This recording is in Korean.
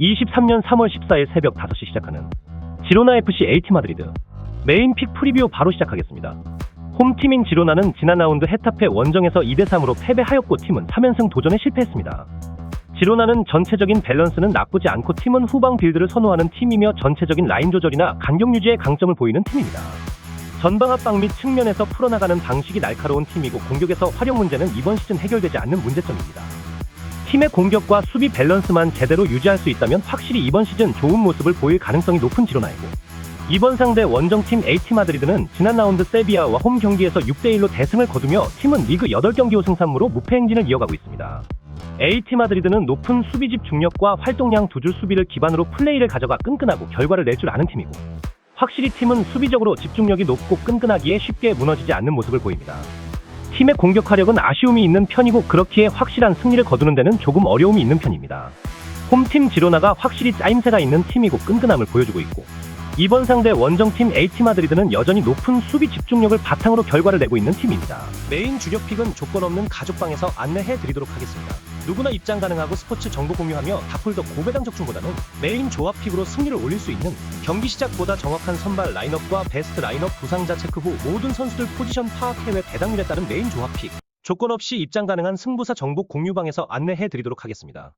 23년 3월 14일 새벽 5시 시작하는 지로나 FC AT 마드리드 메인 픽 프리뷰 바로 시작하겠습니다. 홈팀인 지로나는 지난 라운드 헤타페 원정에서 2대3으로 패배하였고 팀은 3연승 도전에 실패했습니다. 지로나는 전체적인 밸런스는 나쁘지 않고 팀은 후방 빌드를 선호하는 팀이며 전체적인 라인 조절이나 간격 유지에 강점을 보이는 팀입니다. 전방 압박 및 측면에서 풀어나가는 방식이 날카로운 팀이고 공격에서 활용 문제는 이번 시즌 해결되지 않는 문제점입니다. 팀의 공격과 수비 밸런스만 제대로 유지할 수 있다면 확실히 이번 시즌 좋은 모습을 보일 가능성이 높은 지로나이고 이번 상대 원정팀 AT 마드리드는 지난 라운드 세비야와 홈 경기에서 6대1로 대승을 거두며 팀은 리그 8경기 5승3무로 무패 행진을 이어가고 있습니다. AT 마드리드는 높은 수비 집중력과 활동량 두 줄 수비를 기반으로 플레이를 가져가 끈끈하고 결과를 낼 줄 아는 팀이고 확실히 팀은 수비적으로 집중력이 높고 끈끈하기에 쉽게 무너지지 않는 모습을 보입니다. 팀의 공격화력은 아쉬움이 있는 편이고 그렇기에 확실한 승리를 거두는 데는 조금 어려움이 있는 편입니다. 홈팀 지로나가 확실히 짜임새가 있는 팀이고 끈끈함을 보여주고 있고 이번 상대 원정팀 AT 마드리드는 여전히 높은 수비 집중력을 바탕으로 결과를 내고 있는 팀입니다. 메인 주력 픽은 조건 없는 가족방에서 안내해 드리도록 하겠습니다. 누구나 입장 가능하고 스포츠 정보 공유하며 다풀더 고배당 적중보다는 메인 조합 픽으로 승리를 올릴 수 있는 경기 시작보다 정확한 선발 라인업과 베스트 라인업 부상자 체크 후 모든 선수들 포지션 파악 해외 배당률에 따른 메인 조합 픽 조건 없이 입장 가능한 승부사 정보 공유방에서 안내해 드리도록 하겠습니다.